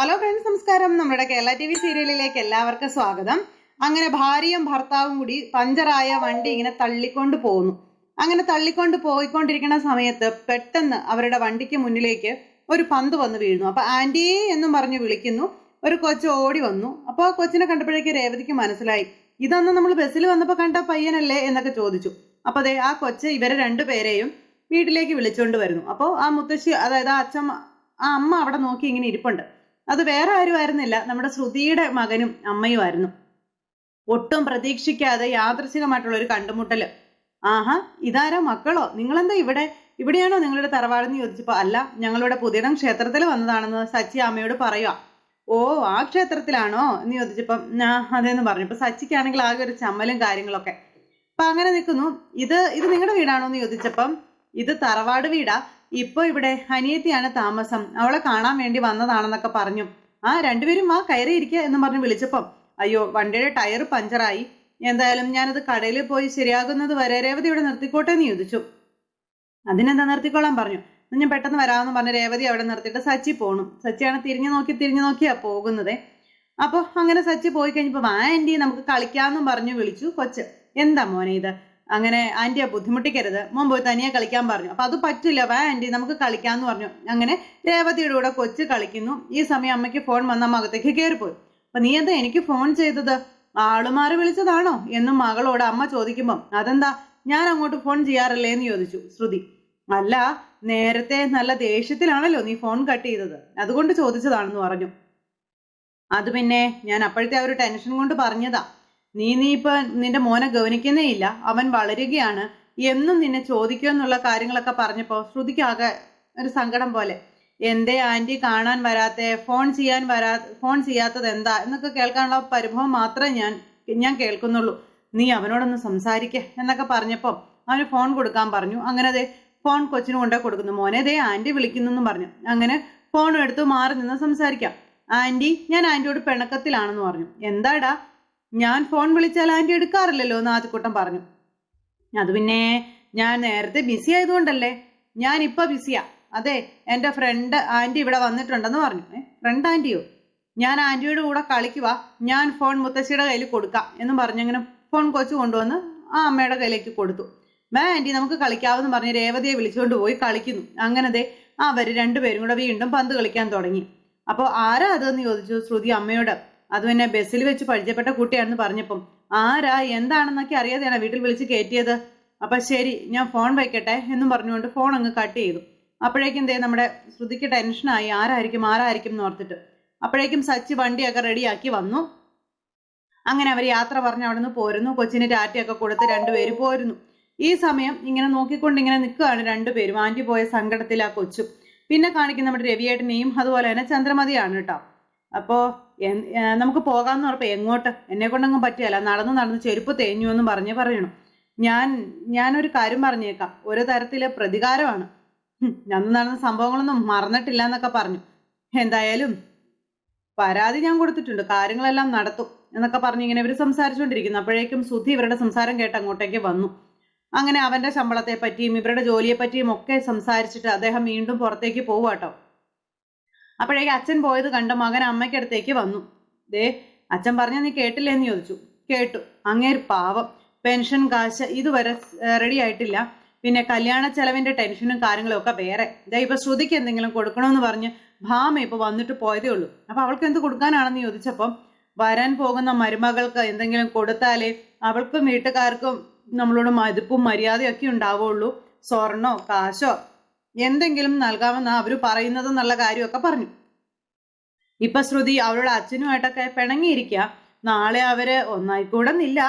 Hello friends നമസ്കാരം. നമ്മുടെ Kerala T V സീരിയലിലേക്ക് എല്ലാവർക്കും സ്വാഗതം. അങ്ങനെ ഭാര്യയും ഭർത്താവും കൂടി പഞ്ചറായ വണ്ടി ഇങ്ങനെ തള്ളിക്കൊണ്ട് പോകുന്നു. അങ്ങനെ തള്ളിക്കൊണ്ട് പോയിക്കൊണ്ടിരിക്കുന്ന സമയത്ത് പെട്ടെന്ന് അവരുടെ വണ്ടിക്ക് മുന്നിലേക്ക് ഒരു പന്ത് വന്ന് വീഴുന്നു. അപ്പൊ ആന്റി എന്നും പറഞ്ഞ് വിളിക്കുന്നു. ഒരു കൊച്ച് ഓടി വന്നു. അപ്പോൾ ആ കൊച്ചിനെ കണ്ടപ്പോഴേക്ക് രേവതിക്ക് മനസ്സിലായി. ഇതൊന്നും നമ്മൾ ബസ്സിൽ വന്നപ്പോൾ കണ്ട പയ്യനല്ലേ എന്നൊക്കെ ചോദിച്ചു. അപ്പൊ അതെ ആ കൊച്ച് ഇവരെ രണ്ടുപേരെയും വീട്ടിലേക്ക് വിളിച്ചുകൊണ്ട് വരുന്നു. അപ്പോൾ ആ മുത്തശ്ശി അതായത് ആ അച്ഛൻ ആ അമ്മ അവിടെ നോക്കി ഇങ്ങനെ ഇരിപ്പുണ്ട്. അത് വേറെ ആരുമായിരുന്നില്ല. നമ്മുടെ ശ്രുതിയുടെ മകനും അമ്മയുമായിരുന്നു. ഒട്ടും പ്രതീക്ഷിക്കാതെ യാദൃശികമായിട്ടുള്ള ഒരു കണ്ടുമുട്ടൽ ആഹാ ഇതാരാ മക്കളോ? നിങ്ങളെന്താ ഇവിടെ? ഇവിടെയാണോ നിങ്ങളുടെ തറവാടെന്ന് ചോദിച്ചപ്പോ അല്ല ഞങ്ങളുടെ പുതിയടം ക്ഷേത്രത്തിൽ വന്നതാണെന്ന് സച്ചി അമ്മയോട് പറയുക ഓ ആ ക്ഷേത്രത്തിലാണോ? എന്ന് ചോദിച്ചപ്പം ഞാൻ അതേന്ന് പറഞ്ഞു. ഇപ്പൊ സച്ചിക്കാണെങ്കിൽ ആകെ ഒരു ചമ്മലും കാര്യങ്ങളൊക്കെ. അപ്പൊ അങ്ങനെ നിൽക്കുന്നു. ഇത് ഇത് നിങ്ങളുടെ വീടാണോ എന്ന് ചോദിച്ചപ്പം ഇത് തറവാട് വീടാ. ഇപ്പൊ ഇവിടെ അനിയത്തിയാണ് താമസം. അവളെ കാണാൻ വേണ്ടി വന്നതാണെന്നൊക്കെ പറഞ്ഞു. ആ രണ്ടുപേരും ആ കയറിയിരിക്കുക എന്ന് പറഞ്ഞ് വിളിച്ചപ്പം അയ്യോ വണ്ടിയുടെ ടയർ പഞ്ചറായി. എന്തായാലും ഞാനത് കടയിൽ പോയി ശരിയാകുന്നത് വരെ രേവതി ഇവിടെ നിർത്തിക്കോട്ടെ എന്ന് ചോദിച്ചു. അതിനെന്താ നിർത്തിക്കോളാൻ പറഞ്ഞു. ഞാൻ പെട്ടെന്ന് വരാമെന്ന് പറഞ്ഞ രേവതി അവിടെ നിർത്തിയിട്ട് സച്ചി പോണു. സച്ചിയാണ് തിരിഞ്ഞു നോക്കി തിരിഞ്ഞു നോക്കിയാ പോകുന്നത്. അപ്പോൾ അങ്ങനെ സച്ചി പോയി കഴിഞ്ഞപ്പോൾ വാ ആന്റി നമുക്ക് കളിക്കാമെന്നും പറഞ്ഞു വിളിച്ചു കൊച്ച്. എന്താ മോനെ ഇത്? അങ്ങനെ ആന്റിയെ ബുദ്ധിമുട്ടിക്കരുത്. മോൻ പോയി തനിയെ കളിക്കാൻ പറഞ്ഞു. അപ്പൊ അത് പറ്റില്ല. വാ ആന്റി നമുക്ക് കളിക്കാമെന്ന് പറഞ്ഞു. അങ്ങനെ രേവതിയുടെ കൂടെ കൊച്ചു കളിക്കുന്നു. ഈ സമയം അമ്മയ്ക്ക് ഫോൺ വന്ന മകത്തേക്ക് കയറിപ്പോയി അപ്പൊ നീ എന്താ എനിക്ക് ഫോൺ ചെയ്തത്? ആളുമാറി വിളിച്ചതാണോ? എന്ന് മകളോട് അമ്മ ചോദിക്കുമ്പം അതെന്താ? ഞാൻ അങ്ങോട്ട് ഫോൺ ചെയ്യാറില്ലേ? എന്ന് ചോദിച്ചു ശ്രുതി. അല്ല നേരത്തെ നല്ല ദേഷ്യത്തിലാണല്ലോ നീ ഫോൺ കട്ട് ചെയ്തത്. അതുകൊണ്ട് ചോദിച്ചതാണെന്ന് പറഞ്ഞു. അത് പിന്നെ ഞാൻ അപ്പോഴത്തെ ആ ഒരു ടെൻഷൻ കൊണ്ട് പറഞ്ഞതാ. നീ നീ ഇപ്പൊ നിന്റെ മോനെ ഗവനിക്കുന്നേ ഇല്ല. അവൻ വളരുകയാണ്. എന്നും നിന്നെ ചോദിക്കുമെന്നുള്ള കാര്യങ്ങളൊക്കെ പറഞ്ഞപ്പോ ശ്രുതിക്കാകെ ഒരു സങ്കടം പോലെ. എന്തേ ആന്റി കാണാൻ വരാത്ത? ഫോൺ ചെയ്യാൻ വരാ ഫോൺ ചെയ്യാത്തത് എന്താ? എന്നൊക്കെ കേൾക്കാനുള്ള പരിഭവം മാത്രമേ ഞാൻ ഞാൻ കേൾക്കുന്നുള്ളൂ. നീ അവനോടൊന്ന് സംസാരിക്കേ എന്നൊക്കെ പറഞ്ഞപ്പോൾ അവന് ഫോൺ കൊടുക്കാൻ പറഞ്ഞു. അങ്ങനെ അതെ ഫോൺ കൊച്ചിന് കൊണ്ടേ കൊടുക്കുന്നു. മോനെ ദേ ആന്റി വിളിക്കുന്നു എന്നും പറഞ്ഞു. അങ്ങനെ ഫോൺ എടുത്ത് മാറി നിന്ന് സംസാരിക്കാം. ആന്റി ഞാൻ ആന്റിയോട് പിണക്കത്തിലാണെന്ന് പറഞ്ഞു. എന്താടാ? ഞാൻ ഫോൺ വിളിച്ചാൽ ആന്റി എടുക്കാറില്ലല്ലോ എന്ന് ആദ്യക്കൂട്ടം പറഞ്ഞു. അത് പിന്നെ ഞാൻ നേരത്തെ ബിസി ആയതുകൊണ്ടല്ലേ? ഞാൻ ഇപ്പൊ ബിസിയാ അതെ എന്റെ ഫ്രണ്ട് ആന്റി ഇവിടെ വന്നിട്ടുണ്ടെന്ന് പറഞ്ഞു. ഫ്രണ്ട് ആന്റിയോ? ഞാൻ ആന്റിയുടെ കൂടെ കളിക്കുക ഞാൻ ഫോൺ മുത്തശ്ശിയുടെ കയ്യിൽ കൊടുക്കാം എന്ന് പറഞ്ഞങ്ങനെ ഫോൺ കൊച്ചു കൊണ്ടുവന്ന് ആ അമ്മയുടെ കയ്യിലേക്ക് കൊടുത്തു. വേ ആന്റി നമുക്ക് കളിക്കാവെന്ന് പറഞ്ഞ് രേവതിയെ വിളിച്ചുകൊണ്ട് പോയി കളിക്കുന്നു. അങ്ങനെ ദേ അവർ രണ്ടുപേരും കൂടെ വീണ്ടും പന്ത് കളിക്കാൻ തുടങ്ങി. അപ്പോൾ ആരാ അതെന്ന് ചോദിച്ചു ശ്രുതി അമ്മയോട്. അത് എന്നെ ബസ്സിൽ വെച്ച് പരിചയപ്പെട്ട കുട്ടിയാണെന്ന് പറഞ്ഞപ്പം ആരാ? എന്താണെന്നൊക്കെ അറിയാതെയാണ് വീട്ടിൽ വിളിച്ച് കയറ്റിയത്? അപ്പൊ ശരി ഞാൻ ഫോൺ വയ്ക്കട്ടെ എന്നും പറഞ്ഞുകൊണ്ട് ഫോൺ അങ്ങ് കട്ട് ചെയ്തു. അപ്പോഴേക്കും ദേ നമ്മുടെ ശ്രുതിക്ക് ടെൻഷനായി ആരായിരിക്കും ആരായിരിക്കും? എന്ന് ഓർത്തിട്ട്. അപ്പോഴേക്കും സച്ചി വണ്ടിയൊക്കെ റെഡിയാക്കി വന്നു. അങ്ങനെ അവർ യാത്ര പറഞ്ഞ് അവിടെ നിന്ന് പോരുന്നു. കൊച്ചിന് ടാറ്റയൊക്കെ കൊടുത്ത് രണ്ടുപേര് പോരുന്നു. ഈ സമയം ഇങ്ങനെ നോക്കിക്കൊണ്ട് ഇങ്ങനെ നിൽക്കുകയാണ് രണ്ടുപേരും ആന്റി പോയ സങ്കടത്തിൽ ആ കൊച്ചും. പിന്നെ കാണിക്കുന്ന നമ്മുടെ രവിയേട്ടനെയും അതുപോലെ തന്നെ ചന്ദ്രമതിയാണ് കേട്ടോ. അപ്പോൾ നമുക്ക് പോകാമെന്ന് പറഞ്ഞപ്പോൾ എങ്ങോട്ട്? എന്നെ കൊണ്ടൊന്നും പറ്റിയല്ല. നടന്ന് നടന്ന് ചെരുപ്പ് തേഞ്ഞു എന്ന് പറഞ്ഞ് പറയണം. ഞാൻ ഞാനൊരു കാര്യം പറഞ്ഞേക്കാം. ഒരു തരത്തിലെ പ്രതികാരമാണ്. ഞാൻ നടന്ന സംഭവങ്ങളൊന്നും മറന്നിട്ടില്ല എന്നൊക്കെ പറഞ്ഞു. എന്തായാലും പരാതി ഞാൻ കൊടുത്തിട്ടുണ്ട്. കാര്യങ്ങളെല്ലാം നടത്തും എന്നൊക്കെ പറഞ്ഞ് ഇങ്ങനെ ഇവർ സംസാരിച്ചുകൊണ്ടിരിക്കുന്നു അപ്പോഴേക്കും സുധി ഇവരുടെ സംസാരം കേട്ട് അങ്ങോട്ടേക്ക് വന്നു. അങ്ങനെ അവന്റെ ശമ്പളത്തെ പറ്റിയും ഇവരുടെ ജോലിയെ പറ്റിയും ഒക്കെ സംസാരിച്ചിട്ട് അദ്ദേഹം വീണ്ടും പുറത്തേക്ക് പോവാട്ടോ അപ്പോഴേക്ക് അച്ഛൻ പോയത് കണ്ട മകൻ അമ്മയ്ക്കടുത്തേക്ക് വന്നു. ദേ അച്ഛൻ പറഞ്ഞ നീ കേട്ടില്ലേ എന്ന് ചോദിച്ചു. കേട്ടു. അങ്ങേര് പാവം. പെൻഷൻ കാശ് ഇതുവരെ റെഡി ആയിട്ടില്ല. പിന്നെ കല്യാണ ചെലവിന്റെ ടെൻഷനും കാര്യങ്ങളും ഒക്കെ വേറെ. ദേ ഇപ്പൊ ശ്രുതിക്ക് എന്തെങ്കിലും കൊടുക്കണമെന്ന് പറഞ്ഞ് ഭാമ ഇപ്പൊ വന്നിട്ട് പോയതേ ഉള്ളൂ. അപ്പൊ അവൾക്ക് എന്ത് കൊടുക്കാനാണെന്ന് ചോദിച്ചപ്പം വരാൻ പോകുന്ന മരുമകൾക്ക് എന്തെങ്കിലും കൊടുത്താലേ അവൾക്കും വീട്ടുകാർക്കും നമ്മളോട് മതിപ്പും മര്യാദയൊക്കെ ഉണ്ടാവുള്ളൂ. സ്വർണോ കാശോ എന്തെങ്കിലും നൽകാമെന്ന് അവർ പറയുന്നത് എന്നുള്ള കാര്യമൊക്കെ പറഞ്ഞു. ഇപ്പൊ ശ്രുതി അവളുടെ അച്ഛനുമായിട്ടൊക്കെ പിണങ്ങിയിരിക്കുക നാളെ അവർ ഒന്നായിക്കൂടുന്നില്ല.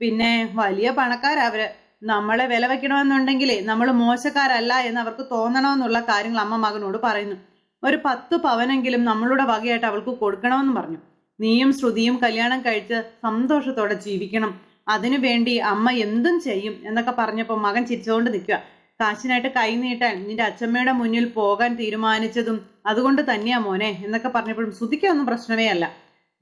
പിന്നെ വലിയ പണക്കാരവര് നമ്മളെ വില വെക്കണമെന്നുണ്ടെങ്കിലേ നമ്മൾ മോശക്കാരല്ല എന്ന് അവർക്ക് തോന്നണമെന്നുള്ള കാര്യങ്ങൾ അമ്മ മകനോട് പറയുന്നു. ഒരു പത്ത് പവനെങ്കിലും നമ്മളുടെ വകയായിട്ട് അവൾക്ക് കൊടുക്കണമെന്ന് പറഞ്ഞു. നീയും ശ്രുതിയും കല്യാണം കഴിച്ച് സന്തോഷത്തോടെ ജീവിക്കണം. അതിനു വേണ്ടി അമ്മ എന്തും ചെയ്യും എന്നൊക്കെ പറഞ്ഞപ്പോൾ മകൻ ചിരിച്ചുകൊണ്ട് നിൽക്കുക കാശിനായിട്ട് കൈ നീട്ടാൻ നിന്റെ അച്ഛമ്മയുടെ മുന്നിൽ പോകാൻ തീരുമാനിച്ചതും അതുകൊണ്ട് തന്നെയാ മോനെ എന്നൊക്കെ പറഞ്ഞപ്പോഴും ശ്രുതിക്കൊന്നും പ്രശ്നമേ അല്ല.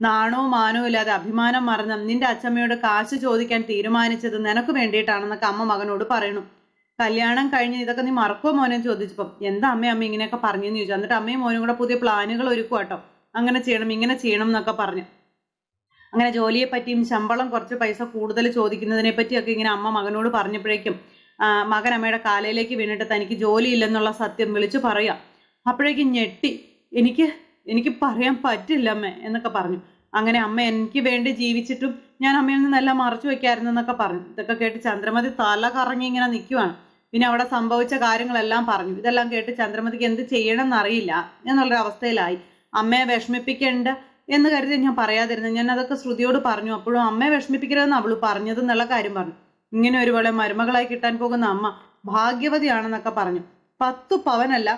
നാണോ മാനവും ഇല്ലാതെ അഭിമാനം മറന്ന നിന്റെ അച്ഛമ്മയോട് കാശ് ചോദിക്കാൻ തീരുമാനിച്ചത് നിനക്ക് വേണ്ടിയിട്ടാണെന്നൊക്കെ അമ്മ മകനോട് പറയണു. കല്യാണം കഴിഞ്ഞ് ഇതൊക്കെ നീ മറക്കോ മോനെ ചോദിച്ചപ്പം എന്താ അമ്മ അമ്മ ഇങ്ങനെയൊക്കെ പറഞ്ഞെന്ന് ചോദിച്ചു. എന്നിട്ട് അമ്മയും മോനും കൂടെ പുതിയ പ്ലാനുകൾ ഒരുക്കുക കേട്ടോ അങ്ങനെ ചെയ്യണം ഇങ്ങനെ ചെയ്യണം എന്നൊക്കെ പറഞ്ഞു. അങ്ങനെ ജോലിയെ പറ്റിയും ശമ്പളം കുറച്ച് പൈസ കൂടുതൽ ചോദിക്കുന്നതിനെ പറ്റിയൊക്കെ ഇങ്ങനെ അമ്മ മകനോട് പറഞ്ഞപ്പോഴേക്കും മകൻ അമ്മയുടെ കാലയിലേക്ക് വീണിട്ട് തനിക്ക് ജോലിയില്ലെന്നുള്ള സത്യം വിളിച്ചു പറയാം. അപ്പോഴേക്കും ഞെട്ടി. എനിക്ക് എനിക്ക് പറയാൻ പറ്റില്ല അമ്മ എന്നൊക്കെ പറഞ്ഞു. അങ്ങനെ അമ്മ എനിക്ക് വേണ്ടി ജീവിച്ചിട്ടും ഞാൻ അമ്മയിൽ നിന്നെല്ലാം മറച്ചു വെക്കായിരുന്നു എന്നൊക്കെ പറഞ്ഞു. ഇതൊക്കെ കേട്ട് ചന്ദ്രമതി തല കറങ്ങി ഇങ്ങനെ നിൽക്കുവാണ് പിന്നെ അവിടെ സംഭവിച്ച കാര്യങ്ങളെല്ലാം പറഞ്ഞു. ഇതെല്ലാം കേട്ട് ചന്ദ്രമതിക്ക് എന്ത് ചെയ്യണം എന്നറിയില്ല എന്നുള്ളൊരു അവസ്ഥയിലായി. അമ്മയെ വിഷമിപ്പിക്കേണ്ട എന്ന് കരുതി ഞാൻ പറയാതിരുന്നു. ഞാൻ അതൊക്കെ ശ്രുതിയോട് പറഞ്ഞു. അപ്പോഴും അമ്മയെ വിഷമിപ്പിക്കരുതെന്ന് അവൾ പറഞ്ഞത് എന്നുള്ള കാര്യം പറഞ്ഞു. ഇങ്ങനെ ഒരുപോലെ മരുമകളായി കിട്ടാൻ പോകുന്ന അമ്മ ഭാഗ്യവതിയാണെന്നൊക്കെ പറഞ്ഞു. പത്തു പവനല്ല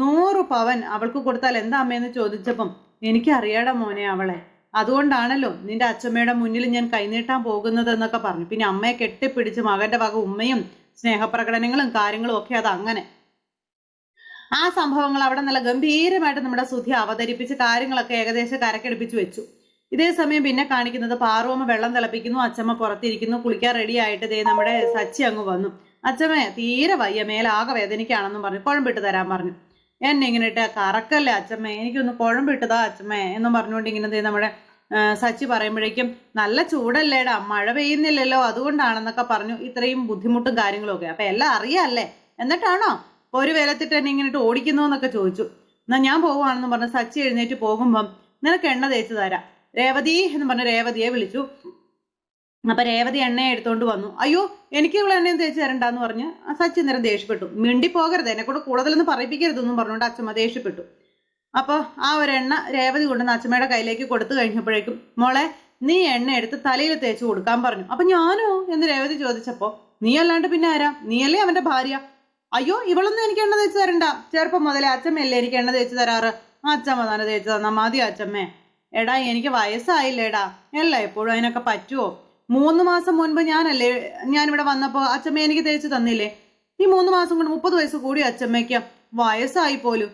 നൂറ് പവൻ അവൾക്ക് കൊടുത്താൽ എന്താ അമ്മയെന്ന് ചോദിച്ചപ്പം എനിക്കറിയാടാ മോനെ അവളെ അതുകൊണ്ടാണല്ലോ നിന്റെ അച്ഛമ്മയുടെ മുന്നിൽ ഞാൻ കൈനീട്ടാൻ പോകുന്നത് എന്നൊക്കെ പറഞ്ഞു. പിന്നെ അമ്മയെ കെട്ടിപ്പിടിച്ച് മകന്റെ വക ഉമ്മയും സ്നേഹപ്രകടനങ്ങളും കാര്യങ്ങളും ഒക്കെ അത് അങ്ങനെ. ആ സംഭവങ്ങൾ അവിടെ നല്ല ഗംഭീരമായിട്ട് നമ്മുടെ സുധി അവതരിപ്പിച്ച് കാര്യങ്ങളൊക്കെ ഏകദേശം കരക്കെടുപ്പിച്ച് വെച്ചു. ഇതേ സമയം പിന്നെ കാണിക്കുന്നത് പാറുവമ്മ വെള്ളം തിളപ്പിക്കുന്നു അച്ചമ്മ പുറത്തിരിക്കുന്നു കുളിക്കാൻ റെഡി ആയിട്ട് ദേ നമ്മുടെ സച്ചി അങ്ങ് വന്നു. അച്ചമ്മ തീരെ വയ്യ മേലാകെ വേദനിക്കാണെന്നും പറഞ്ഞു കുഴമ്പിട്ട് തരാൻ പറഞ്ഞു. എന്നെ ഇങ്ങനെ ഇട്ട് കറക്കല്ലേ അച്ചമ്മ എനിക്കൊന്ന് കുഴമ്പിട്ടതാ അച്ചമ്മ എന്നും പറഞ്ഞുകൊണ്ട് ഇങ്ങനെ ദേ നമ്മുടെ സച്ചി പറയുമ്പോഴേക്കും നല്ല ചൂടല്ലേടാ മഴ പെയ്യുന്നില്ലല്ലോ അതുകൊണ്ടാണെന്നൊക്കെ പറഞ്ഞു ഇത്രയും ബുദ്ധിമുട്ടും കാര്യങ്ങളും ഒക്കെ അപ്പൊ എല്ലാം അറിയാല്ലേ? എന്നിട്ടാണോ? ഒരു വേലത്തിട്ട് എന്നെ ഇങ്ങനെ ഓടിക്കുന്നു എന്നൊക്കെ ചോദിച്ചു. എന്നാ ഞാൻ പോവുകയാണെന്ന് പറഞ്ഞ് സച്ചി എഴുന്നേറ്റ് പോകുമ്പം നിനക്ക് എണ്ണ തേച്ച് തരാം. രേവതി എന്ന് പറഞ്ഞ രേവതിയെ വിളിച്ചു. അപ്പൊ രേവതി എണ്ണ എടുത്തോണ്ട് വന്നു. അയ്യോ എനിക്ക് ഇവിടെ എണ്ണയും തേച്ച് തരണ്ടെന്ന് പറഞ്ഞ് ആ സച്ചി നേരം ദേഷ്യപ്പെട്ടു. മിണ്ടി പോകരുത് എന്നെ കൂടെ കൂടുതലൊന്നും പറയിപ്പിക്കരുതെന്നും പറഞ്ഞുകൊണ്ട് അച്ഛമ്മ ദേഷ്യപ്പെട്ടു. അപ്പോൾ ആ ഒരു എണ്ണ രേവതി കൊണ്ട് അച്ഛമ്മയുടെ കയ്യിലേക്ക് കൊടുത്തു കഴിഞ്ഞപ്പോഴേക്കും മോളെ നീ എണ്ണ എടുത്ത് തലയിൽ തേച്ച് കൊടുക്കാൻ പറഞ്ഞു. അപ്പൊ ഞാനോ എന്ന് രേവതി ചോദിച്ചപ്പോ നീ അല്ലാണ്ട് പിന്നെ ആരാ? നീയല്ലേ അവന്റെ ഭാര്യ? അയ്യോ ഇവളൊന്നും എനിക്ക് എണ്ണ തേച്ച് തരണ്ട. ചെറുപ്പം മുതലേ അച്ഛമ്മയല്ലേ എനിക്ക് എണ്ണ തേച്ച് തരാറ്? അച്ഛമ്മ തന്നെ തേച്ച് തന്നാ മതി അച്ഛമ്മേ എടാ എനിക്ക് വയസ്സായില്ലേടാ. അല്ല എപ്പോഴും അതിനൊക്കെ പറ്റുമോ മൂന്ന് മാസം മുൻപ് ഞാനല്ലേ ഞാനിവിടെ വന്നപ്പോ അച്ഛമ്മ എനിക്ക് തേച്ച് തന്നില്ലേ? ഈ മൂന്ന് മാസം കൊണ്ട് മുപ്പത് വയസ്സ് കൂടി അച്ഛമ്മയ്ക്ക്. വയസ്സായി പോലും.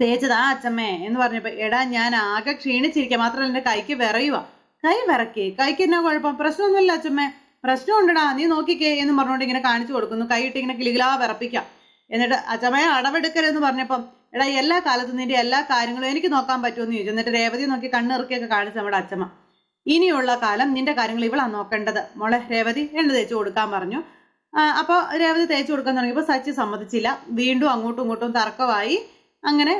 തേച്ചതാ അച്ഛമ്മേ എന്ന് പറഞ്ഞപ്പോ എടാ ഞാൻ ആകെ ക്ഷീണിച്ചിരിക്കുക മാത്രമല്ല എന്റെ കൈക്ക് വിറയുക കൈ വിറക്കേ. കൈക്ക് എന്നാ കുഴപ്പം? പ്രശ്നമൊന്നുമില്ല അച്ഛമ്മേ. പ്രശ്നമുണ്ടടാ. നീ നോക്കിക്കേ എന്ന് പറഞ്ഞുകൊണ്ട് ഇങ്ങനെ കാണിച്ചു കൊടുക്കുന്നു. കൈയിട്ട് ഇങ്ങനെ കിളികളാ വിറപ്പിക്കാം. എന്നിട്ട് അച്ഛമ്മയെ അടവെടുക്കരുതെന്ന് പറഞ്ഞപ്പം എടാ എല്ലാ കാലത്തും നിന്റെ എല്ലാ കാര്യങ്ങളും എനിക്ക് നോക്കാൻ പറ്റുമെന്ന് ചോദിച്ചു. എന്നിട്ട് രേവതി നോക്കി കണ്ണിറുക്കിയൊക്കെ കാണിച്ചു നമ്മുടെ അച്ഛമ്മ ഇനിയുള്ള കാലം നിന്റെ കാര്യങ്ങൾ ഇവളാണ് നോക്കേണ്ടത്. മോളെ രേവതി എണ്ണ തേച്ച് കൊടുക്കാൻ പറഞ്ഞു. അപ്പോൾ അപ്പൊ രേവതി തേച്ച് കൊടുക്കാൻ തുടങ്ങിയപ്പോൾ സച്ചി സമ്മതിച്ചില്ല. വീണ്ടും അങ്ങോട്ടും ഇങ്ങോട്ടും തർക്കമായി. അങ്ങനെ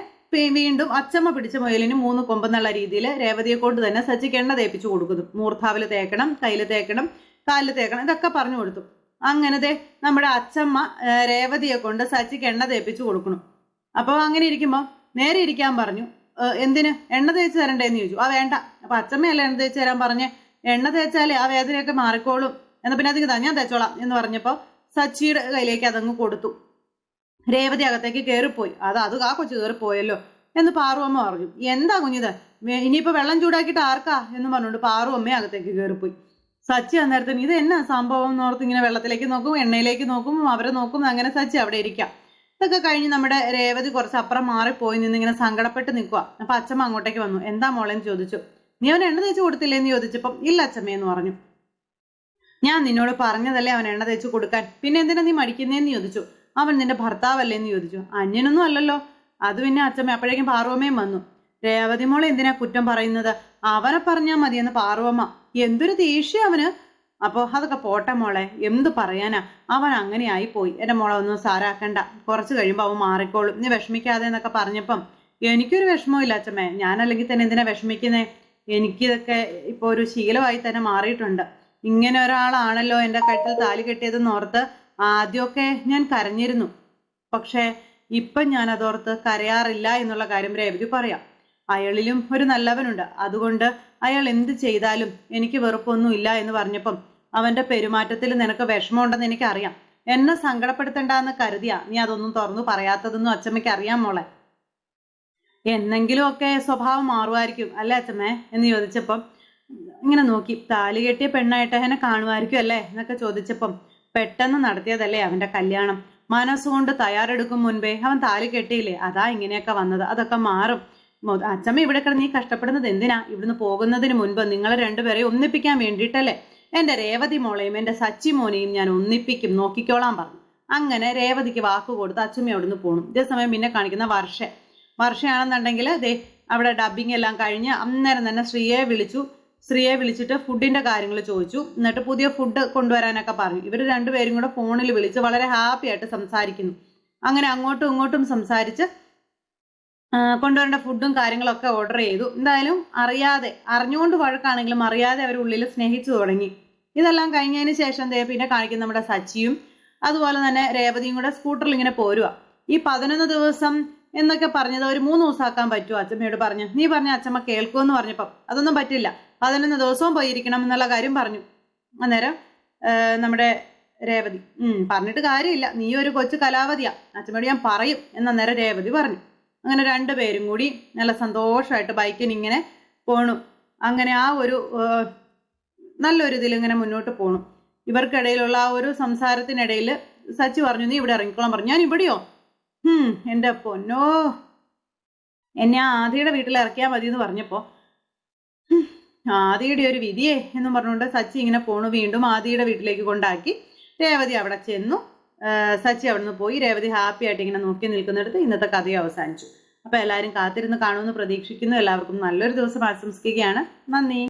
വീണ്ടും അച്ചമ്മ പിടിച്ച മുയലിന് മൂന്ന് കൊമ്പെന്നുള്ള രീതിയിൽ രേവതിയെ കൊണ്ട് തന്നെ സച്ചിക്ക് എണ്ണ തേപ്പിച്ചു കൊടുക്കുന്നു. മൂർധാവിൽ തേക്കണം കയ്യിൽ തേക്കണം കാലിൽ തേക്കണം ഇതൊക്കെ പറഞ്ഞു കൊടുത്തു. അങ്ങനത്തെ നമ്മുടെ അച്ചമ്മ രേവതിയെ കൊണ്ട് സച്ചിക്ക് എണ്ണ തേപ്പിച്ചു കൊടുക്കണം അപ്പോൾ അങ്ങനെ ഇരിക്കുമ്പോൾ നേരെ ഇരിക്കാൻ പറഞ്ഞു "ഏ, എന്തിന്? എണ്ണ തേച്ച് തരണ്ടേന്ന് ചോദിച്ചു. ആ വേണ്ട. അപ്പൊ അച്ഛമ്മയല്ല എണ്ണ തേച്ച് തരാൻ പറഞ്ഞ്? എണ്ണ തേച്ചാലേ ആ വേദനയൊക്കെ മാറിക്കോളും. എന്നാ പിന്നെ അതിന് ഞാൻ തേച്ചോളാം എന്ന് പറഞ്ഞപ്പോൾ സച്ചിയുടെ കയ്യിലേക്ക് അതങ്ങ് കൊടുത്തു. രേവതി അകത്തേക്ക് കയറിപ്പോയി അത് അത് ആ കൊച്ചു കയറിപ്പോയല്ലോ എന്ന് പാറുവമ്മ പറഞ്ഞു. എന്താ കുഞ്ഞിത്? ഇനിയിപ്പോ വെള്ളം ചൂടാക്കിയിട്ട് ആർക്കാ? എന്ന് പറഞ്ഞുകൊണ്ട് പാറുവമ്മ അകത്തേക്ക് കയറിപ്പോയി സച്ചി അന്നേരത്തിന് ഇത് എന്നാ സംഭവം? എന്ന് ഓർത്ത് ഇങ്ങനെ വെള്ളത്തിലേക്ക് നോക്കും എണ്ണയിലേക്ക് നോക്കും അവരെ നോക്കും അങ്ങനെ സച്ചി അവിടെ ഇരിക്കാം. ഇതൊക്കെ കഴിഞ്ഞ് നമ്മുടെ രേവതി കുറച്ച് അപ്പുറം മാറിപ്പോയി നിന്ന് ഇങ്ങനെ സങ്കടപ്പെട്ട് നിൽക്കുക അപ്പൊ അച്ഛമ്മ അങ്ങോട്ടേക്ക് വന്നു. എന്താ മോളെന്ന് ചോദിച്ചു. നീ അവൻ എണ്ണ തേച്ച് കൊടുത്തില്ലേ? എന്ന് ചോദിച്ചപ്പം ഇല്ല അച്ഛമ്മയെന്ന് പറഞ്ഞു. ഞാൻ നിന്നോട് പറഞ്ഞതല്ലേ അവൻ എണ്ണ തേച്ച് കൊടുക്കാൻ? പിന്നെ എന്തിനാ നീ മടിക്കുന്നേന്ന് ചോദിച്ചു. അവൻ നിന്റെ ഭർത്താവല്ലേ? എന്ന് ചോദിച്ചു. അന്യനൊന്നും അല്ലല്ലോ. അത് പിന്നെ അച്ഛമ്മ അപ്പോഴേക്കും പാർവമ്മയും വന്നു. രേവതി മോളെ എന്തിനാ കുറ്റം പറയുന്നത്? അവനെ പറഞ്ഞാൽ മതിയെന്ന് പാർവമ്മ എന്തൊരു ദേഷ്യം അവന്. അപ്പോൾ അതൊക്കെ പോട്ടെ മോളെ എന്ത് പറയാനാ? അവൻ അങ്ങനെ ആയിപ്പോയി. എന്റെ മോളെ ഒന്നും സാരാക്കണ്ട. കുറച്ച് കഴിയുമ്പോൾ അവൻ മാറിക്കോളും. നീ വിഷമിക്കാതെ എന്നൊക്കെ പറഞ്ഞപ്പം എനിക്കൊരു വിഷമവും അച്ഛമ്മേ. ഞാനല്ലെങ്കിൽ തന്നെ എന്തിനാ വിഷമിക്കുന്നേ? എനിക്കിതൊക്കെ ഇപ്പോൾ ഒരു ശീലമായി തന്നെ മാറിയിട്ടുണ്ട്. ഇങ്ങനെ ഒരാളാണല്ലോ എന്റെ കഴുത്തിൽ താലി കെട്ടിയതെന്ന് ഓർത്ത് ആദ്യമൊക്കെ ഞാൻ കരഞ്ഞിരുന്നു. പക്ഷേ ഇപ്പം ഞാൻ അതോർത്ത് കരയാറില്ല എന്നുള്ള കാര്യം രേവതി പറയാം. അയാളിലും ഒരു നല്ലവനുണ്ട്. അതുകൊണ്ട് അയാൾ എന്ത് ചെയ്താലും എനിക്ക് വെറുപ്പൊന്നുമില്ല എന്ന് പറഞ്ഞപ്പം അവന്റെ പെരുമാറ്റത്തിൽ നിനക്ക് വിഷമമുണ്ടെന്ന് എനിക്കറിയാം. എന്നെ സങ്കടപ്പെടുത്തണ്ടെന്ന് കരുതിയ നീ അതൊന്നും തുറന്നു പറയാത്തതെന്നും അച്ചമ്മയ്ക്ക് അറിയാം മോളെ. എന്നെങ്കിലും ഒക്കെ സ്വഭാവം മാറുമായിരിക്കും അല്ലേ അച്ചമ്മേ? എന്ന് ചോദിച്ചപ്പം ഇങ്ങനെ നോക്കി. താലി കെട്ടിയ പെണ്ണായിട്ട് എന്നെ കാണുമായിരിക്കും അല്ലേ? എന്നൊക്കെ ചോദിച്ചപ്പം പെട്ടെന്ന് നടത്തിയതല്ലേ അവന്റെ കല്യാണം. മനസ്സുകൊണ്ട് തയ്യാറെടുക്കും മുൻപേ അവൻ താലി കെട്ടിയില്ലേ? അതാ ഇങ്ങനെയൊക്കെ വന്നത്. അതൊക്കെ മാറും. അച്ഛമ്മ അച്ചമ്മ ഇവിടെ കിടന്ന് നീ കഷ്ടപ്പെടുന്നത് എന്തിനാ? ഇവിടുന്ന് പോകുന്നതിന് മുൻപ് നിങ്ങളെ രണ്ടുപേരെ ഒന്നിപ്പിക്കാൻ വേണ്ടിയിട്ടല്ലേ? എന്റെ രേവതി മോളെയും എന്റെ സച്ചി മോനെയും ഞാൻ ഒന്നിപ്പിക്കും. നോക്കിക്കോളാൻ പറഞ്ഞു. അങ്ങനെ രേവതിക്ക് വാക്ക് കൊടുത്ത് അച്ചമ്മ അവിടുന്ന് പോണു. ഇതേ സമയം പിന്നെ കാണിക്കുന്ന വർഷ. വർഷയാണെന്നുണ്ടെങ്കിൽ ദേ അവിടെ ഡബിങ് എല്ലാം കഴിഞ്ഞ് അന്നേരം തന്നെ ശ്രീയെ വിളിച്ചു. ശ്രീയെ വിളിച്ചിട്ട് ഫുഡിന്റെ കാര്യങ്ങൾ ചോദിച്ചു. എന്നിട്ട് പുതിയ ഫുഡ് കൊണ്ടുവരാനൊക്കെ പറഞ്ഞു. ഇവർ രണ്ടുപേരും കൂടെ ഫോണിൽ വിളിച്ച് വളരെ ഹാപ്പി ആയിട്ട് സംസാരിക്കുന്നു. അങ്ങനെ അങ്ങോട്ടും ഇങ്ങോട്ടും സംസാരിച്ച് കൊണ്ടുവരേണ്ട ഫുഡും കാര്യങ്ങളൊക്കെ ഓർഡർ ചെയ്തു. എന്തായാലും അറിയാതെ അറിഞ്ഞുകൊണ്ട് വഴക്കാണെങ്കിലും അറിയാതെ അവർ ഉള്ളിൽ സ്നേഹിച്ചു തുടങ്ങി. ഇതെല്ലാം കഴിഞ്ഞതിന് ശേഷം ദേ പിന്നെ കാണിക്കുന്ന നമ്മുടെ സച്ചിയും അതുപോലെ തന്നെ രേവതിയും കൂടെ സ്കൂട്ടറിൽ ഇങ്ങനെ പോരുക ഈ പതിനൊന്ന് ദിവസം എന്നൊക്കെ പറഞ്ഞത് ഒരു മൂന്ന് ദിവസമാക്കാൻ പറ്റുമോ അച്ഛമ്മയോട് പറഞ്ഞു. നീ പറഞ്ഞ അച്ഛമ്മ കേൾക്കുമെന്ന് പറഞ്ഞപ്പം. അതൊന്നും പറ്റില്ല. പതിനൊന്ന് ദിവസവും പോയിരിക്കണം എന്നുള്ള കാര്യം പറഞ്ഞു. അന്നേരം നമ്മുടെ രേവതി പറഞ്ഞിട്ട് കാര്യമില്ല. നീ ഒരു കൊച്ചു കലാവതിയാ. അച്ഛമ്മയോട് ഞാൻ പറയും എന്നന്നേരം രേവതി പറഞ്ഞു. അങ്ങനെ രണ്ടുപേരും കൂടി നല്ല സന്തോഷമായിട്ട് ബൈക്കിന് ഇങ്ങനെ പോണു. അങ്ങനെ ആ ഒരു നല്ലൊരു ഇതിൽ ഇങ്ങനെ മുന്നോട്ട് പോണു. ഇവർക്കിടയിലുള്ള ആ ഒരു സംസാരത്തിനിടയിൽ സച്ചി പറഞ്ഞു നീ ഇവിടെ ഇറങ്ങിക്കോളാൻ പറഞ്ഞു. ഞാൻ ഇവിടെയോ? ഹും എന്റെ പൊന്നോ. എന്നെ ആദിയുടെ വീട്ടിൽ ഇറക്കിയാൽ മതി എന്ന് പറഞ്ഞപ്പോൾ ആദിയുടെ ഒരു വിധിയെ എന്നും പറഞ്ഞുകൊണ്ട് സച്ചി ഇങ്ങനെ പോണു. വീണ്ടും ആദിയുടെ വീട്ടിലേക്ക് കൊണ്ടാക്കി രേവതി അവിടെ ചെന്നു. സച്ചി അവിടെ നിന്ന് പോയി രേവതി ഹാപ്പി ആയിട്ട് ഇങ്ങനെ നോക്കി നിൽക്കുന്നിടത്ത് ഇന്നത്തെ കഥയും അവസാനിച്ചു. അപ്പോൾ എല്ലാവരും കാത്തിരുന്ന് കാണുമെന്ന് പ്രതീക്ഷിക്കുന്നു. എല്ലാവർക്കും നല്ലൊരു ദിവസം ആശംസിക്കുകയാണ്. നന്ദി.